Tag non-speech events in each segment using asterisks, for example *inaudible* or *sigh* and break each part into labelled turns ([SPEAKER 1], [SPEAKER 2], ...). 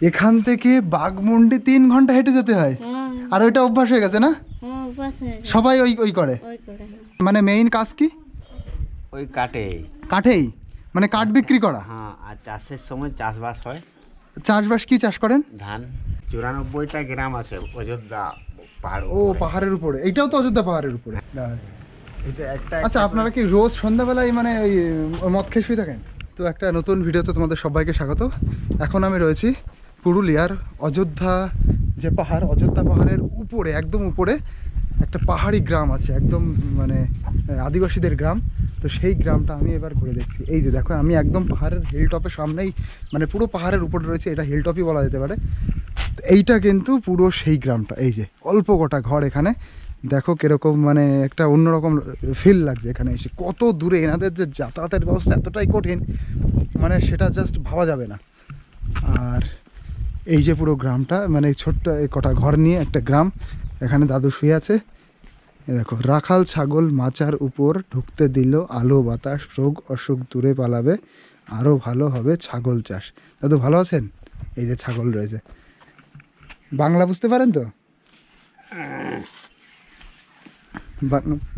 [SPEAKER 1] এখান থেকে বাঘমুন্ডি তিন ঘণ্টা হেঁটে যেতে হয়।
[SPEAKER 2] হ্যাঁ
[SPEAKER 1] আর ওইটা অভ্যাস হয়ে গেছে না?
[SPEAKER 2] হ্যাঁ হয়ে।
[SPEAKER 1] সবাই ওই ওই করে?
[SPEAKER 2] ওই করে হ্যাঁ।
[SPEAKER 1] মানে মেইন কাজ কি?
[SPEAKER 3] ওই কাটে
[SPEAKER 1] কাঠেই? মানে কাঠ বিক্রি করা?
[SPEAKER 3] হ্যাঁ আর চাষের সময় চাষবাস হয়।
[SPEAKER 1] চাষবাস কি চাষ করেন?
[SPEAKER 3] ধান। চুরানব্বইটা গ্রাম আছে অযোধ্যা পাহাড়
[SPEAKER 1] ও পাহাড়ের উপরে। এইটাও তো অযোধ্যা পাহাড়ের উপরে।
[SPEAKER 3] এটা
[SPEAKER 1] আচ্ছা আপনারা কি রোজ সন্ধ্যাবেলায় মানে ওই মদ খেয়ে শুয়ে থাকেন? তো একটা নতুন ভিডিওতে তোমাদের সবাইকে স্বাগত। এখন আমি রয়েছি পুরুলিয়ার অযোধ্যা যে পাহাড়, অযোধ্যা পাহাড়ের উপরে, একদম উপরে একটা পাহাড়ি গ্রাম আছে, একদম মানে আদিবাসীদের গ্রাম। তো সেই গ্রামটা আমি এবার ঘুরে দেখছি। এই যে দেখো, আমি একদম পাহাড়ের হিল টপের সামনেই মানে পুরো পাহাড়ের উপরে রয়েছে, এটা হিল টপই বলা যেতে পারে। এইটা কিন্তু পুরো সেই গ্রামটা, এই যে অল্প গোটা ঘর এখানে। দেখো কীরকম মানে একটা অন্যরকম ফিল লাগছে এখানে এসে। কত দূরে এনাদের যে যাতায়াতের ব্যবস্থা এতটাই কঠিন মানে সেটা জাস্ট ভাবা যাবে না। আর এই যে পুরো গ্রামটা মানে ছোট্ট এই কটা ঘর নিয়ে একটা গ্রাম এখানে দাদু শুয়ে আছে। দেখো রাখাল ছাগল মাচার উপর ঢুকতে দিল আলো বাতাস রোগ অসুখ দূরে পালাবে আরও ভালো হবে ছাগল চাষ। দাদু ভালো আছেন? এই যে ছাগল রয়েছে। বাংলা বুঝতে পারেন তো?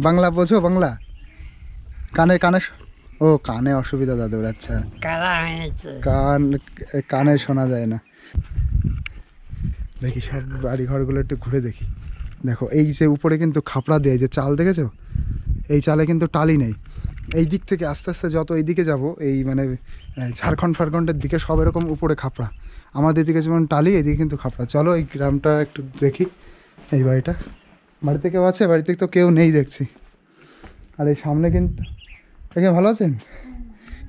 [SPEAKER 1] বাংলা বোঝো বাংলা। কানে কানে ও কানে অসুবিধা দাদুর আচ্ছা। কান কানে শোনা যায় না। দেখি সব বাড়ি ঘরগুলো একটু ঘুরে দেখি। দেখো, এই যে উপরে কিন্তু খাপড়া দেয় যে চাল দেখেছ? এই চালে কিন্তু টালি নেই। এই দিক থেকে আস্তে আস্তে যত এই দিকে যাব, এই মানে ঝাড়খণ্ড ফারখণ্ডের দিকে সব এরকম উপরে খাপড়া। আমাদের দিকে যেমন টালি, এদিকে কিন্তু খাপড়া। চলো এই গ্রামটা একটু দেখি, এই বাড়িটা। বাড়িতে কেউ আছে? বাড়িতে তো কেউ নেই দেখছি। আর এই সামনে কিন্তু এখানে ভালো আছেন?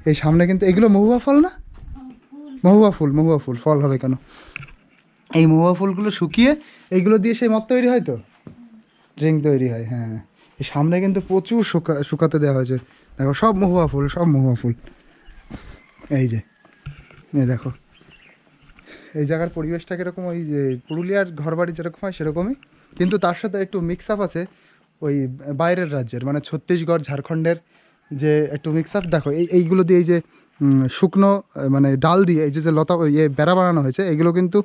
[SPEAKER 1] এই সামনে কিন্তু এগুলো মহুয়া ফল না? মহুয়া ফুল মহুয়া ফুল, ফল হবে কেন? এই মহুয়া ফুলগুলো শুকিয়ে এইগুলো দিয়ে সেই মদ তৈরি হয় তো? ড্রিঙ্ক তৈরি হয় হ্যাঁ। সামনে কিন্তু প্রচুর শুকা, শুকাতে দেওয়া হয়েছে। দেখো, সব মহুয়া ফুল, সব মহুয়া ফুল। এই যে, এই দেখো। এই জায়গার পরিবেশটা কীরকম, ওই যে পুরুলিয়ার ঘরবাড়ি যেরকম হয় সেরকমই। কিন্তু তার সাথে একটু মিক্স আপ আছে ওই বাইরের রাজ্যের মানে ছত্তিশগড়, ঝাড়খণ্ডের যে একটু মিক্স আপ দেখো, এই, এইগুলো দিয়ে এই যে শুকনো মানে ডাল দিয়ে এই যে যে লতা ইয়ে বেড়া বানানো হয়েছে এগুলো কিন্তু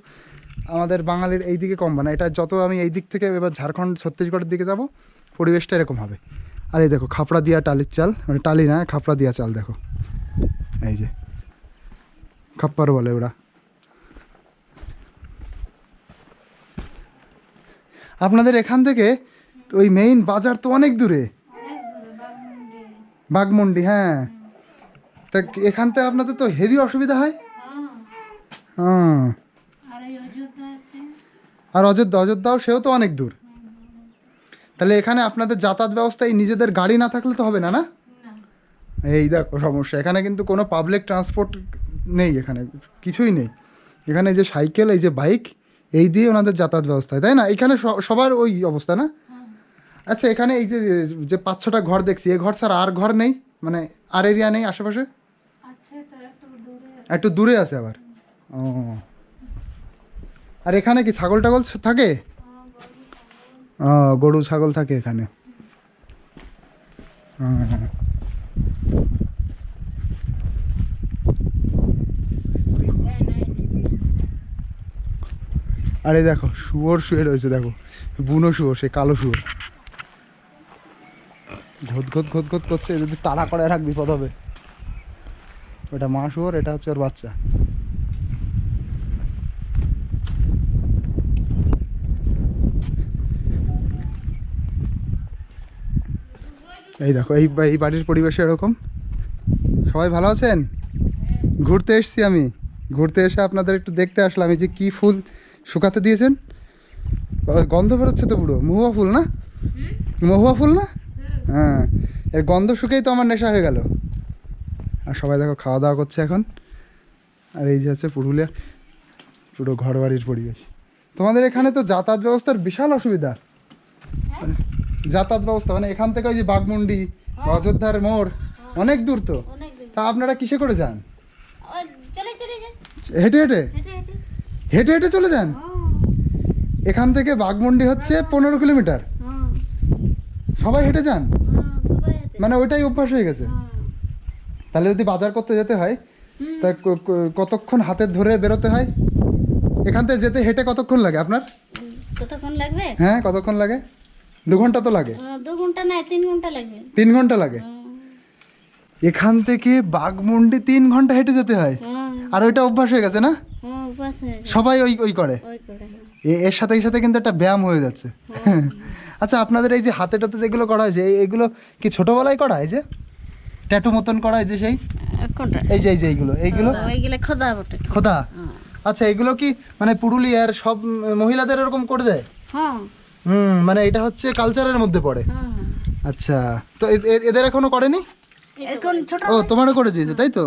[SPEAKER 1] আমাদের বাঙালির এই দিকে কম বানায়। এটা যত আমি এই দিক থেকে এবার ঝাড়খণ্ড ছত্তিশগড়ের দিকে যাব পরিবেশটা এরকম হবে। আর এই দেখো খাপড়া দিয়া টালির চাল মানে টালি না খাপড়া দিয়া চাল দেখো। এই যে খাপ্পার বলে ওরা। আপনাদের এখান থেকে ওই মেইন বাজার তো অনেক দূরে। বাগমন্ডি হ্যাঁ। তা এখান থেকে আপনাদের তো হেভি অসুবিধা হয়? হ্যাঁ।
[SPEAKER 2] আর এই অযোধ্যা আছে।
[SPEAKER 1] আর অযোধ্যা অযোধ্যাও সেও তো অনেক দূর। তাহলে এখানে আপনাদের যাতায়াত ব্যবস্থায় নিজেদের গাড়ি না থাকলে তো হবে না না? এই দেখো সমস্যা এখানে কিন্তু কোনো পাবলিক ট্রান্সপোর্ট নেই এখানে কিছুই নেই। এখানে এই যে সাইকেল এই যে বাইক এই দিয়ে ওনাদের যাতায়াত ব্যবস্থা তাই না? এখানে সবার ওই অবস্থা না? আচ্ছা এখানে এই যে যে পাঁচ ছটা ঘর দেখছি এ ঘর স্যার আর ঘর নেই? মানে আর এরিয়া নেই আশেপাশে?
[SPEAKER 2] একটু দূরে
[SPEAKER 1] আছে। আবার? ও। আর এখানে কি ছাগল টাগল থাকে? ও, গরু, ছাগল থাকে এখানে। আরে দেখো, শুয়োর শুয়ে রয়েছে, দেখো। বুনো শুয়োর, সে কালো শুয়োর। ঘোত ঘোত ঘোত ঘোত করছে, যদি তাড়া করে রাখ বিপদ হবে। ওটা মা শুয়োর এটা হচ্ছে ওর বাচ্চা। এই দেখো এই এই বাড়ির পরিবেশ এরকম। সবাই ভালো আছেন? ঘুরতে এসছি আমি। ঘুরতে এসে আপনাদের একটু দেখতে আসলাম এই যে কী ফুল শুকাতে দিয়েছেন। গন্ধ বেরোচ্ছে তো পুরো। মহুয়া ফুল না? মহুয়া ফুল না? হ্যাঁ। এর গন্ধ শুকেই তো আমার নেশা হয়ে গেল। আর সবাই দেখো খাওয়া দাওয়া করছে এখন। আর এই যে হচ্ছে পুরুলিয়া পুরো ঘরবাড়ির পরিবেশ। তোমাদের এখানে তো যাতায়াত ব্যবস্থার বিশাল অসুবিধা। মানে যাতায়াত ব্যবস্থা মানে এখান থেকে ওই যে বাঘমুন্ডি অযোধ্যার মোড় অনেক দূর তো। তা আপনারা কিসে করে যান? হেঁটে হেঁটে?
[SPEAKER 2] হেঁটে হেঁটে।
[SPEAKER 1] চলে যান?
[SPEAKER 2] হ্যাঁ।
[SPEAKER 1] এখান থেকে বাঘমুন্ডি হচ্ছে পনেরো কিলোমিটার।
[SPEAKER 2] হ্যাঁ।
[SPEAKER 1] সবাই হেঁটে যান?
[SPEAKER 2] হ্যাঁ
[SPEAKER 1] মানে ওইটাই অভ্যাস হয়ে গেছে।
[SPEAKER 2] হ্যাঁ।
[SPEAKER 1] তাহলে যদি বাজার করতে যেতে হয় তা কতক্ষণ হাতে ধরে বেরোতে হয়? এখান থেকে যেতে হেঁটে কতক্ষণ লাগে আপনার?
[SPEAKER 2] কতক্ষণ লাগবে?
[SPEAKER 1] হ্যাঁ কতক্ষণ লাগে? দু ঘণ্টা তো লাগে।
[SPEAKER 2] দু ঘণ্টা নাই তিন ঘণ্টা লাগবে।
[SPEAKER 1] তিন ঘণ্টা লাগে? এখান থেকে বাঘমুন্ডি তিন ঘণ্টা হেঁটে যেতে হয়? আর ওইটা অভ্যাস হয়ে গেছে না? সবাই ওই ওই করে। এর সাথে এর সাথে কিন্তু একটা ব্যায়াম হয়ে যাচ্ছে। আচ্ছা আপনাদের এই যে হাতে টাতে যেগুলো করা হয়েছে এগুলো কি ছোটবেলায় করা হয় যে? ট্যাটু মতন করা হয় যে সেই? এই যে এই যে এইগুলো। এইগুলো?
[SPEAKER 2] খোদা বটে।
[SPEAKER 1] খোদা। আচ্ছা এগুলো কি মানে পুরুলিয়ার সব মহিলাদের এরকম করে দেয়?
[SPEAKER 2] হ্যাঁ
[SPEAKER 1] হুম মানে এটা হচ্ছে কালচারের মধ্যে পড়ে।
[SPEAKER 2] হ্যাঁ
[SPEAKER 1] আচ্ছা তো এদের এখনও করেনি?
[SPEAKER 2] এখন ছোট
[SPEAKER 1] ও তোমারও করে দিয়েছে তাই তো?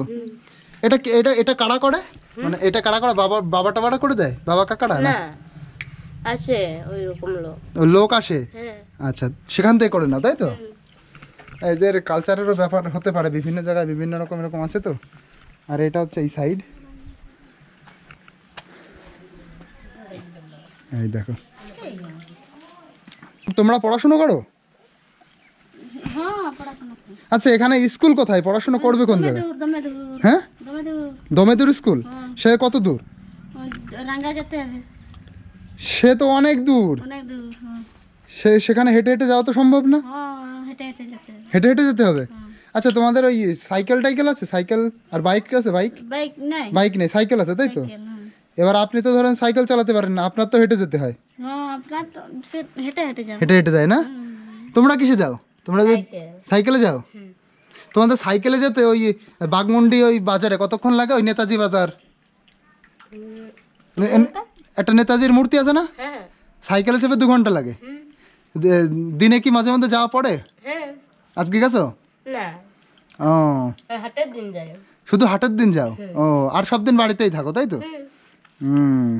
[SPEAKER 1] এটা এটা এটা কারা করে? মানে এটা কারা করে? বাবা বাবা টাবারা করে দেয়? বাবা কাকারা না?
[SPEAKER 4] আছে ওই রকম লোক।
[SPEAKER 1] লোক আসে?
[SPEAKER 4] হ্যাঁ।
[SPEAKER 1] আচ্ছা সেখান থেকে করে না তাই তো? এদের কালচারেরও ব্যাপার হতে পারে বিভিন্ন জায়গায় বিভিন্ন রকম এরকম আছে তো। আর এটা হচ্ছে এই সাইড এই দেখো। তোমরা পড়াশুনো করো?
[SPEAKER 2] হ্যাঁ।
[SPEAKER 1] আচ্ছা এখানে স্কুল কোথায়? পড়াশুনো করবে কোন জায়গায়? হ্যাঁ? দমেদুর। স্কুল
[SPEAKER 2] হ্যাঁ।
[SPEAKER 1] সে কত দূর? সে তো অনেক দূর।
[SPEAKER 2] হ্যাঁ।
[SPEAKER 1] সে সেখানে হেঁটে হেঁটে যাওয়া তো সম্ভব না?
[SPEAKER 2] হ্যাঁ হেঁটে হেঁটে যেতে
[SPEAKER 1] হেঁটে হেঁটে যেতে হবে? আচ্ছা তোমাদের ওই সাইকেল টাইকেল আছে? সাইকেল আর বাইক আছে? বাইক
[SPEAKER 2] বাইক নাই।
[SPEAKER 1] বাইক নেই সাইকেল আছে তাই তো?
[SPEAKER 2] হ্যাঁ।
[SPEAKER 1] এবার আপনি তো ধরেন সাইকেল চালাতে পারেন না আপনার তো হেঁটে যেতে হয়।
[SPEAKER 2] হ্যাঁ আপনার তো হেঁটে হেঁটে যাবে।
[SPEAKER 1] হেঁটে হেঁটে যায় না? তোমরা কিসে যাও? তোমরা যে সাইকেলে যাও? তোমাদের সাইকেলে যেতে ওই বাগমুন্ডি ওই বাজারে কতক্ষণ লাগে? ওই নেতাজি বাজার। একটা নেতাজির মূর্তি আছে না?
[SPEAKER 4] হ্যাঁ।
[SPEAKER 1] সাইকেলে চেপে দু ঘণ্টা লাগে। দিনে কি মাঝে মধ্যে যাওয়া পড়ে?
[SPEAKER 4] হ্যাঁ।
[SPEAKER 1] আজকে গেছো?
[SPEAKER 4] না।
[SPEAKER 1] ও।
[SPEAKER 4] হাটের দিন যাই।
[SPEAKER 1] শুধু হাটের দিন যাও? ও আর সব দিন বাড়িতেই থাকো তাই তো? হুম।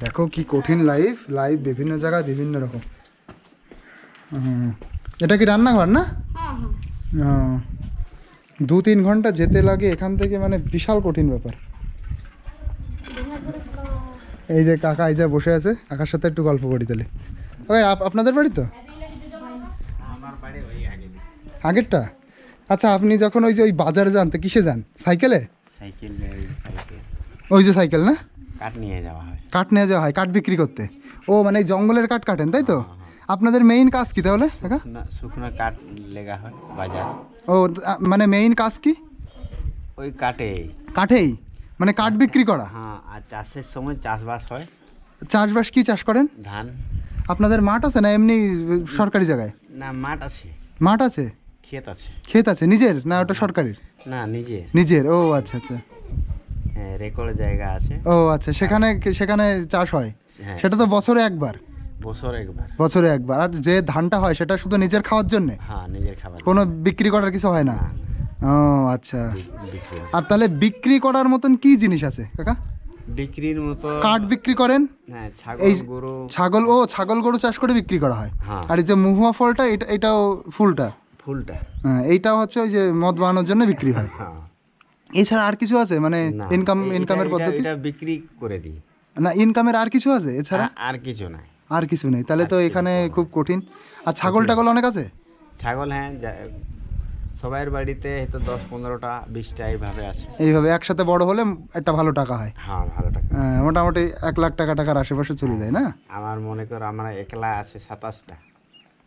[SPEAKER 1] দেখো কি কঠিন লাইফ লাইফ বিভিন্ন জায়গায় বিভিন্ন রকম। হুম। এটা কি রান্নাঘর না?
[SPEAKER 2] হ্যাঁ হ্যাঁ।
[SPEAKER 1] দু তিন ঘণ্টা যেতে লাগে এখান থেকে মানে বিশাল কঠিন ব্যাপার। এই যে কাকা এই যে বসে আছে কাকার সাথে একটু গল্প করি তাহলে। ওই আপনাদের বাড়ি তো
[SPEAKER 3] আমার বাড়ি ওই আগে
[SPEAKER 1] আগেরটা? আচ্ছা আপনি যখন ওই যে ওই বাজারে যান তো কিসে যান? সাইকেলে? ওই যে সাইকেল না?
[SPEAKER 3] কাঠ নিয়ে যাওয়া হয়।
[SPEAKER 1] কাঠ নিয়ে যাওয়া হয় কাঠ বিক্রি করতে। ও মানে জঙ্গলের কাঠ কাটেন তাই তো? আপনাদের মেইন কাজ কি তাহলে
[SPEAKER 3] শুকনো শুকনো কাঠ লেগা হয় বাজার।
[SPEAKER 1] ও মানে মেইন কাজ কি?
[SPEAKER 3] ওই কাঠে।
[SPEAKER 1] কাঠেই? মানে কাঠ বিক্রি করা?
[SPEAKER 3] হ্যাঁ আর চাষের সময় চাষবাস হয়।
[SPEAKER 1] চাষবাস কি চাষ করেন?
[SPEAKER 3] ধান।
[SPEAKER 1] আপনাদের মাঠ আছে না এমনি সরকারি জায়গায়?
[SPEAKER 3] না মাঠ আছে।
[SPEAKER 1] মাঠ আছে?
[SPEAKER 3] ক্ষেত আছে।
[SPEAKER 1] ক্ষেত আছে নিজের না ওটা সরকারির?
[SPEAKER 3] না নিজে
[SPEAKER 1] নিজের ও আচ্ছা আচ্ছা।
[SPEAKER 3] হ্যাঁ রেকর্ড জায়গা আছে।
[SPEAKER 1] ও আচ্ছা সেখানে সেখানে চাষ হয়?
[SPEAKER 3] হ্যাঁ।
[SPEAKER 1] সেটা তো বছরে একবার?
[SPEAKER 3] বছর একবার।
[SPEAKER 1] বছরে একবার। আর যে ধানটা হয় সেটা শুধু নিজের খাওয়ার জন্যে?
[SPEAKER 3] হ্যাঁ নিজের খাবার
[SPEAKER 1] কোনো বিক্রি করার কিছু হয় না? ও আচ্ছা।
[SPEAKER 3] হয়।
[SPEAKER 1] আর তাহলে বিক্রি করার মতন কি জিনিস আছে কাকা?
[SPEAKER 3] বিক্রির মতো
[SPEAKER 1] কাঠ বিক্রি করেন?
[SPEAKER 3] হ্যাঁ ছাগল গরু।
[SPEAKER 1] ছাগল ও ছাগল গরু চাষ করে বিক্রি করা হয়।
[SPEAKER 3] হ্যাঁ।
[SPEAKER 1] আর এই যে মহুয়া ফলটা এটা এটাও ফুলটা?
[SPEAKER 3] ফুলটা।
[SPEAKER 1] হ্যাঁ এইটাও হচ্ছে ওই যে মদ বানানোর জন্য বিক্রি হয়।
[SPEAKER 3] হ্যাঁ।
[SPEAKER 1] এছাড়া আর কিছু আছে? মানে ইনকাম ইনকামের পদ্ধতি?
[SPEAKER 3] এটা বিক্রি করে দিই।
[SPEAKER 1] না ইনকামের আর কিছু আছে এছাড়া?
[SPEAKER 3] আর- কিছু নাই।
[SPEAKER 1] আর কিছু নেই। তাহলে তো এখানে খুব কঠিন। আর ছাগল টাগল অনেক আছে?
[SPEAKER 3] ছাগল হ্যাঁ সবাইয়ের বাড়িতে হয়তো দশ পনেরোটা বিশটা এইভাবে আছে।
[SPEAKER 1] এইভাবে একসাথে বড় হলে একটা ভালো টাকা হয়।
[SPEAKER 3] হ্যাঁ ভালো টাকা।
[SPEAKER 1] হ্যাঁ, মোটামুটি এক লাখ টাকা টাকার আশেপাশে চলে যায় না?
[SPEAKER 3] আমার মনে কর আমার একলা আছে সাতাশটা।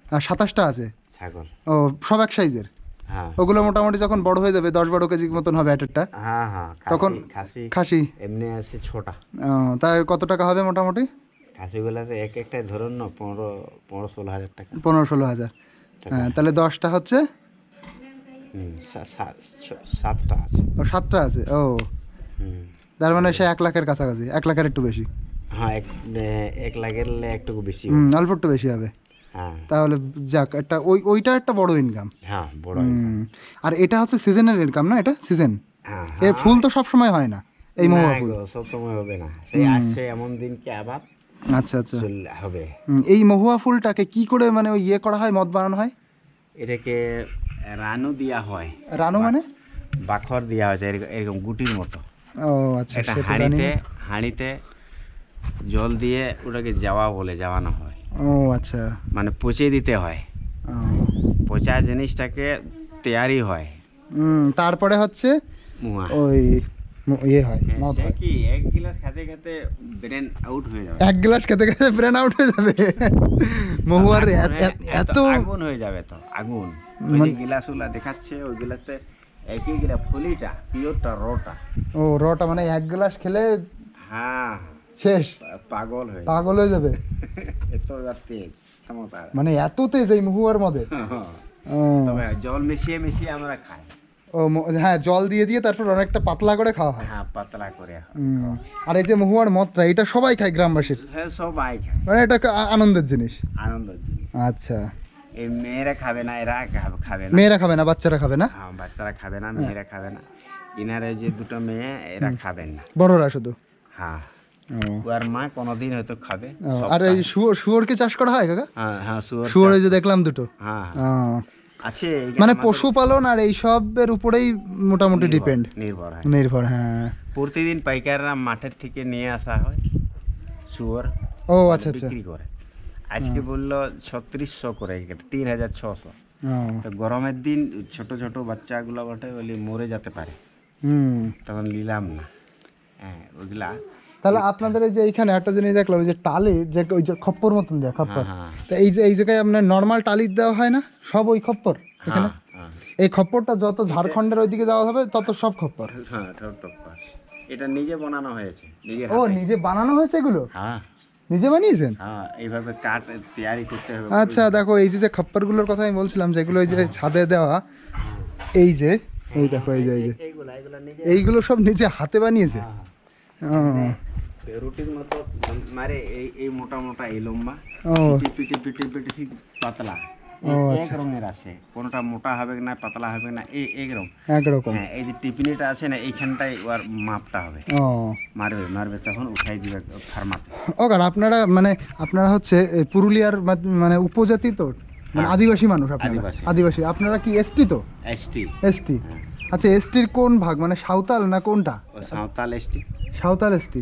[SPEAKER 1] আর সাতাশটা আছে?
[SPEAKER 3] ছাগল।
[SPEAKER 1] ও সব এক সাইজের?
[SPEAKER 3] হ্যাঁ।
[SPEAKER 1] ওগুলো মোটামুটি যখন বড় হয়ে যাবে দশ বারো কেজি মতন হবে এক একটা
[SPEAKER 3] হ্যাঁ হ্যাঁ
[SPEAKER 1] তখন
[SPEAKER 3] খাসি। এমনি আছে ছোটা।
[SPEAKER 1] তাই কত টাকা হবে মোটামুটি?
[SPEAKER 3] খাসিগুলাতে এক একটাই ধরুন না পনেরো পনেরো ষোলো হাজার টাকা।
[SPEAKER 1] পনেরো ষোলো হাজার। হ্যাঁ তাহলে দশটা হচ্ছে
[SPEAKER 3] সাতটা আছে।
[SPEAKER 1] ও সাতটা আছে? ও। তার মানে সে এক লাখের কাছাকাছি এক লাখের একটু বেশি।
[SPEAKER 3] হ্যাঁ এক এক লাখের একটু বেশি
[SPEAKER 1] অল্প একটু বেশি হবে।
[SPEAKER 3] হ্যাঁ।
[SPEAKER 1] তাহলে যাক একটা ওই ওইটা একটা বড় ইনকাম
[SPEAKER 3] হ্যাঁ বড়
[SPEAKER 1] আর এটা হচ্ছে সিজনের ইনকাম না এটা? সিজন
[SPEAKER 3] হ্যাঁ
[SPEAKER 1] ফুল তো সব সময় হয় না এই মহুয়া ফুল।
[SPEAKER 3] সব সময় হবে না। সেই আসছে এমন দিনকে আবার
[SPEAKER 1] আচ্ছা আচ্ছা।
[SPEAKER 3] হবে।
[SPEAKER 1] এই মহুয়া ফুলটাকে কি করে মানে ওই ইয়ে করা হয় মদ বানানো হয়?
[SPEAKER 3] এটাকে রানু দেওয়া হয়।
[SPEAKER 1] রানু মানে?
[SPEAKER 3] বাখর দেওয়া হয়েছে এরকম- গুটির মতো।
[SPEAKER 1] ও আচ্ছা
[SPEAKER 3] এটা হাঁড়িতে হাঁড়িতে জল দিয়ে ওটাকে যাওয়া বলে যাওয়ানো হয়।
[SPEAKER 1] ও আচ্ছা।
[SPEAKER 3] মানে পচে দিতে হয়। পচা জিনিসটাকে তৈরি হয়।
[SPEAKER 1] হুম, তারপরে হচ্ছে
[SPEAKER 3] মুয়া।
[SPEAKER 1] ওই ইয়ে হয়
[SPEAKER 3] হ্যাঁ,
[SPEAKER 1] মদ হয়।
[SPEAKER 3] কি এক গিলাস খেতে খেতে ব্রেন আউট হয়ে যাবে।
[SPEAKER 1] এক গ্লাস খেতে খেতে ব্রেন আউট হয়ে যাবে। মহুয়ার এত- এত-
[SPEAKER 3] আগুন হয়ে যাবে তো আগুন। গিলাসগুলা দেখাচ্ছে ওই গিলাসতে একই গিলা ফুলিটা পিওরটা রটা।
[SPEAKER 1] ও রটা মানে এক গ্লাস খেলে
[SPEAKER 3] হ্যাঁ।
[SPEAKER 1] শেষ।
[SPEAKER 3] পাগল হয়ে
[SPEAKER 1] পাগল হয়ে যাবে। *laughs*
[SPEAKER 3] এত তেজ
[SPEAKER 1] মানে এত তেজ এই মহুয়ার মধ্যে। *laughs*
[SPEAKER 3] তবে জল মিশিয়ে মিশিয়ে আমরা খাই।
[SPEAKER 1] ও হ্যাঁ জল দিয়ে দিয়ে তারপর অনেকটা পাতলা করে খাওয়া হয়।
[SPEAKER 3] হ্যাঁ পাতলা করে
[SPEAKER 1] আর এই যে মহুয়ার মদটা এটা সবাই খায় গ্রামবাসীর?
[SPEAKER 3] হ্যাঁ সবাই খায়।
[SPEAKER 1] মানে এটা আনন্দের জিনিস।
[SPEAKER 3] আনন্দের জিনিস।
[SPEAKER 1] আচ্ছা।
[SPEAKER 3] এই মেয়েরা খাবে না এরা খাবে- খাবে না।
[SPEAKER 1] মেয়েরা খাবে না বাচ্চারা খাবে না?
[SPEAKER 3] হ্যাঁ বাচ্চারা খাবে না মেয়েরা খাবে না। ইনারে যে দুটো মেয়ে এরা খাবেন না।
[SPEAKER 1] বড়রা শুধু?
[SPEAKER 3] হ্যাঁ।
[SPEAKER 1] ও।
[SPEAKER 3] মা কোনোদিন হয়তো খাবে
[SPEAKER 1] আর এই শুয়োর শুয়োরকে চাষ করা হয় কাকা?
[SPEAKER 3] হ্যাঁ হ্যাঁ শুয়োর
[SPEAKER 1] শুয়োর যে দেখলাম দুটো।
[SPEAKER 3] হ্যাঁ। আছে
[SPEAKER 1] মানে পশুপালন আর এই সবের উপরেই মোটামুটি ডিপেন্ড।
[SPEAKER 3] নির্ভর
[SPEAKER 1] নির্ভর হ্যাঁ।
[SPEAKER 3] প্রতিদিন পাইকাররা মাঠের থেকে নিয়ে আসা হয় শুয়োর।
[SPEAKER 1] ও আচ্ছা আচ্ছা।
[SPEAKER 3] বিক্রি করে। আজকে বলল ছত্রিশশো করে তিন হাজার ছশো। তো গরমের দিন ছোট ছোট বাচ্চাগুলো বটে বলি মরে যেতে পারে।
[SPEAKER 1] হুম।
[SPEAKER 3] তখন নিলাম না। হ্যাঁ ওগুলা
[SPEAKER 1] তাহলে আপনাদের এই যে এইখানে একটা জিনিস দেখলাম ওই যে টালি যে ওই যে খপ্পর মতন দেয় খপ্পর।
[SPEAKER 3] হ্যাঁ,
[SPEAKER 1] তো এই যে এই জায়গায় আপনার নর্মাল টালি দেওয়া হয় না? সব ওই খপ্পর এখানে?
[SPEAKER 3] হ্যাঁ হ্যাঁ।
[SPEAKER 1] এই খপ্পরটা যত ঝাড়খণ্ডের ওইদিকে যাওয়া হবে তত সব খপ্পর।
[SPEAKER 3] হ্যাঁ এটা নিজে বানানো হয়েছে নিজে
[SPEAKER 1] ও নিজে বানানো হয়েছে এগুলো?
[SPEAKER 3] হ্যাঁ।
[SPEAKER 1] নিজে বানিয়েছেন?
[SPEAKER 3] হ্যাঁ এইভাবে কাঠ তৈরি করতে হবে।
[SPEAKER 1] আচ্ছা দেখো এই যে খপ্পরগুলোর কথা আমি বলছিলাম যেগুলো এই যে ছাদে দেওয়া এই যে এই দেখো এই যে এই যে।
[SPEAKER 3] এইগুলা
[SPEAKER 1] সব নিজে হাতে বানিয়েছে?
[SPEAKER 3] রুটির মতো মারে এই এই মোটা মোটা এই লম্বা পিটি পিটি পিটি পিটি ঠিক পাতলা। এক রঙের আছে। কোনটা মোটা হবে না পাতলা হবে না এই একরকম
[SPEAKER 1] একরকম
[SPEAKER 3] হ্যাঁ এই যে টিফিনিটা আছে না এইখানটাই ওর মাপটা হবে।
[SPEAKER 1] ও।
[SPEAKER 3] মারবে মারবে তখন উঠাই দিবে ফার্মাতে
[SPEAKER 1] ওকার আপনারা মানে আপনারা হচ্ছে পুরুলিয়ার মানে উপজাতি তো? মানে আদিবাসী মানুষ আপনারা?
[SPEAKER 3] হ্যাঁ। আদিবাসী।
[SPEAKER 1] আপনারা কি এসটি তো?
[SPEAKER 3] এসটি।
[SPEAKER 1] এসটি। আচ্ছা এসটির কোন ভাগ মানে সাঁওতাল না কোনটা?
[SPEAKER 3] সাঁওতাল এসটি।
[SPEAKER 1] সাঁওতাল এসটি।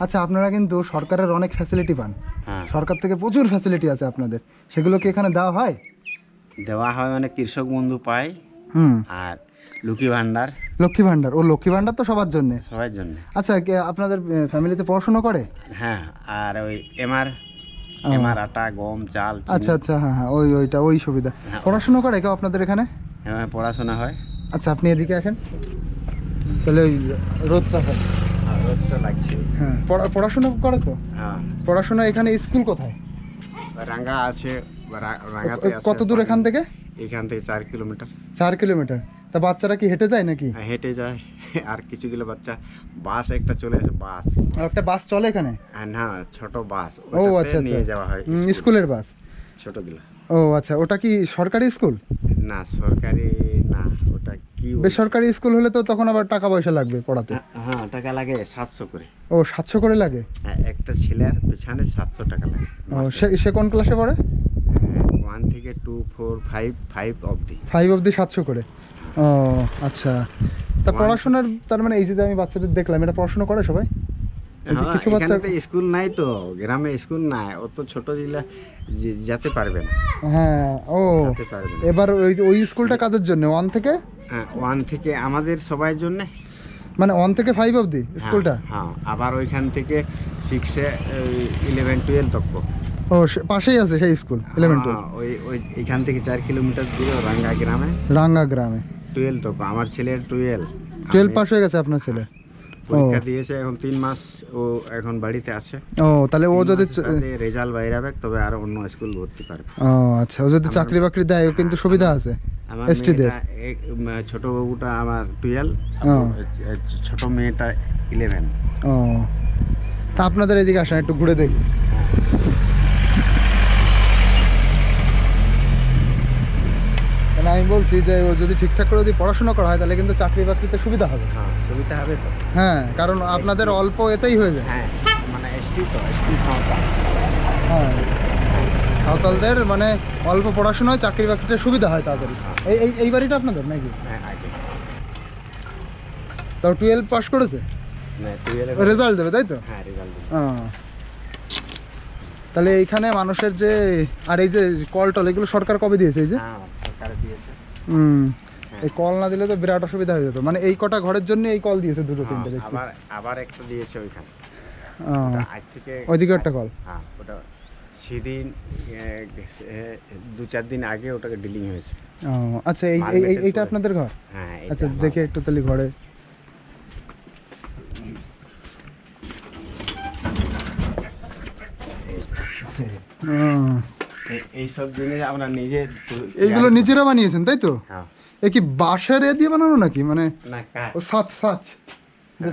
[SPEAKER 1] আচ্ছা আপনারা কিন্তু সরকারের অনেক ফ্যাসিলিটি পান।
[SPEAKER 3] হ্যাঁ।
[SPEAKER 1] সরকার থেকে প্রচুর ফ্যাসিলিটি আছে আপনাদের। সেগুলো কি এখানে দেওয়া হয়?
[SPEAKER 3] দেওয়া হয় মানে কৃষক বন্ধু পায়
[SPEAKER 1] হুম।
[SPEAKER 3] আর লক্ষ্মী ভান্ডার
[SPEAKER 1] লক্ষ্মী ভান্ডার ও লক্ষ্মী ভান্ডার তো সবার জন্যে।
[SPEAKER 3] সবার জন্য।
[SPEAKER 1] আচ্ছা কে- আপনাদের ফ্যামিলিতে পড়াশোনা করে?
[SPEAKER 3] হ্যাঁ আর ওই এমআর এমআর আটা গম চাল চিনি,
[SPEAKER 1] আচ্ছা আচ্ছা হ্যাঁ হ্যাঁ ওই ওইটা ওই সুবিধা। পড়াশোনা করে কেউ আপনাদের এখানে?
[SPEAKER 3] হ্যাঁ পড়াশোনা হয়।
[SPEAKER 1] আচ্ছা আপনি এদিকে আসেন। তাহলে ওই রোদটা হয়।
[SPEAKER 3] আর রোদ তো লাগছে।
[SPEAKER 1] হ্যাঁ পড়া- পড়াশোনা করে তো?
[SPEAKER 3] হ্যাঁ।
[SPEAKER 1] পড়াশোনা এখানে স্কুল কোথায়?
[SPEAKER 3] রাঙ্গা আছে। আছে
[SPEAKER 1] কত দূর এখান থেকে?
[SPEAKER 3] এখান থেকে চার কিলোমিটার।
[SPEAKER 1] চার কিলোমিটার। তা বাচ্চারা কি হেঁটে যায় নাকি?
[SPEAKER 3] হ্যাঁ, হেঁটে যায়। *laughs* আর কিছুগুলো বাচ্চা বাস একটা চলে আসে বাস।
[SPEAKER 1] একটা বাস চলে এখানে?
[SPEAKER 3] হ্যাঁ না ছোট বাস।
[SPEAKER 1] ও আচ্ছা
[SPEAKER 3] নিয়ে
[SPEAKER 1] আচ্ছা
[SPEAKER 3] যাওয়া হয়
[SPEAKER 1] স্কুলের বাস?
[SPEAKER 3] ছোটগুলো
[SPEAKER 1] ও আচ্ছা ওটা কি সরকারি স্কুল?
[SPEAKER 3] না সরকারি না ওটা কি
[SPEAKER 1] বেসরকারি স্কুল হলে তো তখন আবার টাকা পয়সা লাগবে পড়াতে।
[SPEAKER 3] হ্যাঁ, হ্যাঁ টাকা লাগে সাতশো করে।
[SPEAKER 1] ও সাতশো করে লাগে?
[SPEAKER 3] হ্যাঁ, একটা ছেলের পেছনে সাতশো টাকা লাগে।
[SPEAKER 1] ও সে কোন ক্লাসে পড়ে?
[SPEAKER 3] থেকে টু ফোর ফাইভ ফাইভ অবধি।
[SPEAKER 1] ফাইভ অবধি সাতশো করে। ও আচ্ছা। তা পড়াশোনার তার মানে এই যে আমি বাচ্চাদের দেখলাম এটা পড়াশোনা করে সবাই?
[SPEAKER 3] হ্যাঁ,
[SPEAKER 1] কিছু বাচ্চা
[SPEAKER 3] স্কুল নাই তো গ্রামে স্কুল নাই অত ছোট জেলা যেতে পারবে না।
[SPEAKER 1] হ্যাঁ ও এবার ওই ওই স্কুলটা কাদের জন্য? ওয়ান থেকে?
[SPEAKER 3] হ্যাঁ ওয়ান থেকে আমাদের সবার জন্য।
[SPEAKER 1] মানে ওয়ান থেকে ফাইভ অবধি স্কুলটা?
[SPEAKER 3] হ্যাঁ আবার ওইখান থেকে সিক্সে ইলেভেন টুয়েলভ তক
[SPEAKER 1] ও পাশেই আছে সেই স্কুল ইলেভেন টুয়েলভ
[SPEAKER 3] হ্যাঁ, ওই ওই এখান থেকে চার কিলোমিটার দূরে রাঙ্গা গ্রামে।
[SPEAKER 1] রাঙ্গা গ্রামে।
[SPEAKER 3] টুয়েলভ তক আমার ছেলের টুয়েলভ।
[SPEAKER 1] টুয়েলভ পাস হয়ে গেছে আপনার ছেলে?
[SPEAKER 3] পরীক্ষা দিয়েছে এখন তিন মাস ও এখন বাড়িতে আছে।
[SPEAKER 1] ও তাহলে ও যদি
[SPEAKER 3] রেজাল্ট বাইরে হবে তবে আর অন্য স্কুল ভর্তি পারবে
[SPEAKER 1] ও আচ্ছা ও যদি চাকরি বাকরি দেয় ও কিন্তু সুবিধা আছে
[SPEAKER 3] আমার
[SPEAKER 1] দের?
[SPEAKER 3] মেয়েটা এক- উম, ছোট বাবুটা আমার টুয়েলভ। ছোট মেয়েটা ইলেভেন
[SPEAKER 1] ও তা আপনাদের এদিকে আসেন একটু ঘুরে দেখি। মানে আমি বলছি যে ও যদি ঠিকঠাক করে যদি পড়াশোনা করা হয় তাহলে কিন্তু চাকরি বাকরিতে সুবিধা হবে।
[SPEAKER 3] হ্যাঁ সুবিধা হবে তো।
[SPEAKER 1] হ্যাঁ কারণ আপনাদের অল্প এতেই হয়ে যায়।
[SPEAKER 3] হ্যাঁ মানে এসটি তো এসটি সংস্থা
[SPEAKER 1] হ্যাঁ সাঁওতালদের মানে অল্প পড়াশোনায় চাকরি বাকরিতে সুবিধা হয় তাদের। এই এই এই বাড়িটা আপনাদের নাকি?
[SPEAKER 3] হ্যাঁ আগে
[SPEAKER 1] তাও টুয়েলভ পাস করেছে? রেজাল্ট দেবে তাই তো?
[SPEAKER 3] হ্যাঁ রেজাল্ট।
[SPEAKER 1] তাহলে এইখানে মানুষের যে আর এই যে কল টল এগুলো সরকার কবে দিয়েছে এই যে?
[SPEAKER 3] হ্যাঁ
[SPEAKER 1] হুম।
[SPEAKER 3] হ্যাঁ।
[SPEAKER 1] এই কল না দিলে তো বিরাট অসুবিধা হয়ে যেত। মানে এই কটা ঘরের জন্য এই কল দিয়েছে দুটো তিনটে
[SPEAKER 3] হ্যাঁ,
[SPEAKER 1] দেখছি।
[SPEAKER 3] আবার আবার একটা দিয়েছে ওইখানে। আজ থেকে
[SPEAKER 1] ওইদিকে একটা কল?
[SPEAKER 3] হ্যাঁ ওটা সেদিন দু চার দিন আগে ওটাকে ডিলিং হয়েছে।
[SPEAKER 1] ও, আচ্ছা এই এই- এই- এইটা আপনাদের ঘর?
[SPEAKER 3] হ্যাঁ
[SPEAKER 1] আচ্ছা দেখে একটু তাহলে ঘরে।
[SPEAKER 3] এ- এইসব জিনিস আমরা নিজে
[SPEAKER 1] এইগুলো। নিজেরা বানিয়েছেন তাই তো?
[SPEAKER 3] হ্যাঁ।
[SPEAKER 1] এ কি বাঁশের এ দিয়ে বানানো নাকি? মানে
[SPEAKER 3] না
[SPEAKER 1] ও যে
[SPEAKER 3] না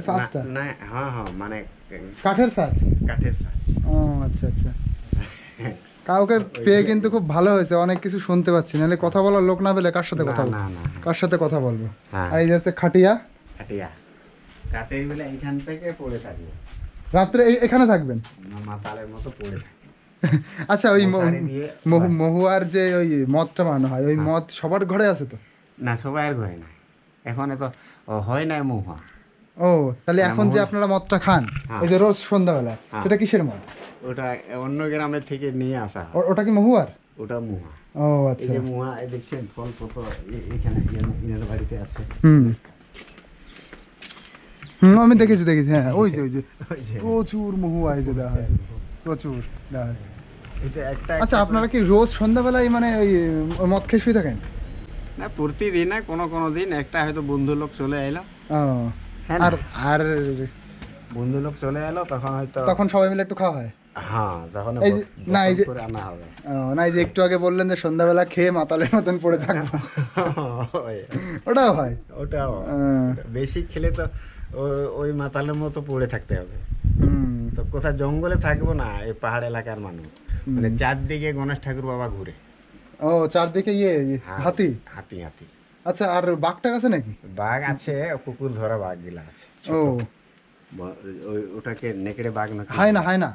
[SPEAKER 3] না, হ্যাঁ হ্যাঁ মানে
[SPEAKER 1] কাঠের সাজ?
[SPEAKER 3] কাঠের সাজ।
[SPEAKER 1] ও আচ্ছা আচ্ছা। কাউকে *laughs* পেয়ে কিন্তু খুব ভালো হয়েছে অনেক কিছু শুনতে পাচ্ছি। নাহলে কথা বলার লোক না পেলে কার সাথে কথা বলব কার সাথে কথা বলব?
[SPEAKER 3] হ্যাঁ।
[SPEAKER 1] আর এই যে হচ্ছে খাটিয়া।
[SPEAKER 3] কাটিয়া রাতের বেলা এইখান থেকে পড়ে থাকবে।
[SPEAKER 1] রাত্রে এখানে থাকবেন?
[SPEAKER 3] মাতালের মতো পড়ে থাকবে। *laughs*
[SPEAKER 1] আচ্ছা ওই। মহুয়ার যে ওই মদটা বানানো হয়
[SPEAKER 3] হ্যাঁ।
[SPEAKER 1] ওই মদ সবার ঘরে আছে তো?
[SPEAKER 3] না সবাই ঘরে না এখন তো হয় না মহুয়া।
[SPEAKER 1] ও তাহলে
[SPEAKER 3] হ্যাঁ,
[SPEAKER 1] এখন যে আপনারা মদটা খান
[SPEAKER 3] হ্যাঁ।
[SPEAKER 1] এই যে রোজ সন্ধ্যাবেলা
[SPEAKER 3] হ্যাঁ।
[SPEAKER 1] সেটা কিসের মদ
[SPEAKER 3] ওটা অন্য গ্রামের থেকে নিয়ে আসা
[SPEAKER 1] ওটা কি মহুয়ার?
[SPEAKER 3] ওটা মুহা
[SPEAKER 1] ও আচ্ছা।
[SPEAKER 3] এই দেখছেন ফল কত এখানে ইনার বাড়িতে আছে।
[SPEAKER 1] হুম। হুম আমি দেখেছি দেখেছি হ্যাঁ ওই যে ওই যে।
[SPEAKER 3] ওই যে,
[SPEAKER 1] প্রচুর মহুয়া এই যে দেওয়া হয়েছে। প্রচুর।
[SPEAKER 3] এটা একটা
[SPEAKER 1] আচ্ছা আপনারা কি রোজ সন্ধ্যাবেলায় মানে ওই মদ খেয়ে শুয়ে থাকেন?
[SPEAKER 3] না প্রতিদিন না কোনো কোনো দিন একটা হয়তো বন্ধু লোক চলে এলো। হ্যাঁ
[SPEAKER 1] আর আর
[SPEAKER 3] বন্ধু লোক চলে এলো তখন হয়তো
[SPEAKER 1] তখন সবাই মিলে একটু খাওয়া হয়?
[SPEAKER 3] হ্যাঁ তখন
[SPEAKER 1] যে-
[SPEAKER 3] বোতল
[SPEAKER 1] না, এই যে-
[SPEAKER 3] আনা হবে।
[SPEAKER 1] না এই যে একটু আগে বললেন যে সন্ধ্যাবেলা খেয়ে মাতালের মতন পড়ে থাকব। *laughs* ওটাও হয়।
[SPEAKER 3] ওটাও
[SPEAKER 1] আহ,
[SPEAKER 3] বেশি খেলে তো ওই মাতালের মতো পড়ে থাকতে হবে। তো কোথায় জঙ্গলে থাকব না এই পাহাড় এলাকার মানুষ। মানে চারদিকে গণেশ ঠাকুর বাবা ঘুরে।
[SPEAKER 1] ও চারদিকে ইয়ে ইয়ে,
[SPEAKER 3] হ্যাঁ,
[SPEAKER 1] হাতি?
[SPEAKER 3] হাতি হাতি।
[SPEAKER 1] আচ্ছা আর বাঘটা আছে নাকি?
[SPEAKER 3] বাঘ আছে কুকুর ধরা বাঘগুলা আছে
[SPEAKER 1] ও।
[SPEAKER 3] ওটাকে নেকড়ে বাঘ না
[SPEAKER 1] হায় না হায় না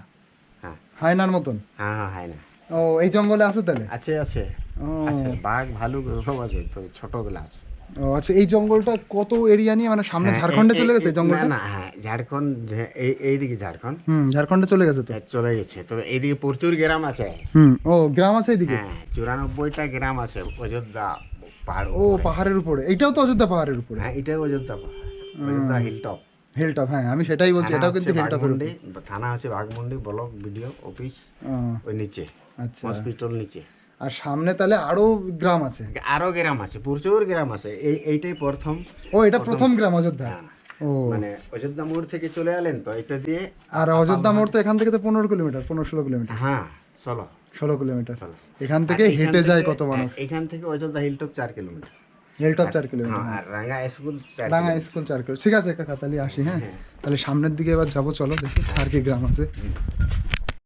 [SPEAKER 3] হ্যাঁ।
[SPEAKER 1] হায়নার মতন?
[SPEAKER 3] হ্যাঁ হ্যাঁ হয় না
[SPEAKER 1] ও এই জঙ্গলে আছে তাহলে?
[SPEAKER 3] আছে আছে।
[SPEAKER 1] ও।
[SPEAKER 3] আছে বাঘ ভালুক সব আছে তো ছোটগুলা আছে।
[SPEAKER 1] ও আচ্ছা এই জঙ্গলটা কত এরিয়া নিয়ে? মানে সামনে
[SPEAKER 3] হ্যাঁ,
[SPEAKER 1] ঝাড়খণ্ডে চলে গেছে জঙ্গলটা?
[SPEAKER 3] না হ্যাঁ ঝাড়খণ্ড এই এইদিকে ঝাড়খণ্ড।
[SPEAKER 1] হুম ঝাড়খণ্ডে চলে গেছে তো?
[SPEAKER 3] হ্যাঁ, চলে গেছে। তবে এইদিকে প্রচুর গ্রাম আছে।
[SPEAKER 1] হুম ও গ্রাম আছে এইদিকে?
[SPEAKER 3] হ্যাঁ চুরানব্বইটা গ্রাম আছে অযোধ্যা পাহাড়
[SPEAKER 1] ও পাহাড়ের উপরে। এইটাও তো অযোধ্যা পাহাড়ের উপরে?
[SPEAKER 3] হ্যাঁ এটাই অযোধ্যা পাহাড় অযোধ্যা হিলটপ
[SPEAKER 1] হিলটপ হ্যাঁ আমি সেটাই বলছি এটাও কিন্তু
[SPEAKER 3] হচ্ছে
[SPEAKER 1] হিলটপের
[SPEAKER 3] থানা হচ্ছে বাঘমুন্ডি ব্লক বিডিও অফিস ওই নিচে
[SPEAKER 1] আচ্ছা।
[SPEAKER 3] হসপিটাল নিচে।
[SPEAKER 1] আর সামনে তাহলে আরও গ্রাম আছে।
[SPEAKER 3] আরও গ্রাম আছে প্রচুর গ্রাম আছে। এই এইটাই প্রথম।
[SPEAKER 1] ও এটা প্রথম গ্রাম অযোধ্যা?
[SPEAKER 3] হ্যাঁ,
[SPEAKER 1] ও।
[SPEAKER 3] মানে অযোধ্যা মোড় থেকে চলে এলেন তো এটা দিয়ে
[SPEAKER 1] আর অযোধ্যা মোড় তো এখান থেকে তো পনেরো কিলোমিটার পনেরো ষোলো কিলোমিটার।
[SPEAKER 3] হ্যাঁ চলো
[SPEAKER 1] ষোলো কিলোমিটার। এখান থেকে হেঁটে যায় কত মানুষ?
[SPEAKER 3] হ্যাঁ, এখান থেকে অযোধ্যা হিলটপ চার কিলোমিটার।
[SPEAKER 1] হিলটপ চার কিলোমিটার
[SPEAKER 3] হ্যাঁ আর রাঙ্গা স্কুল
[SPEAKER 1] রাঙা স্কুল চার কিলো ঠিক আছে কাকা তাহলে আসি হ্যাঁ।
[SPEAKER 3] হ্যাঁ।
[SPEAKER 1] তাহলে সামনের দিকে এবার যাব চলো দেখি আর কি গ্রাম আছে।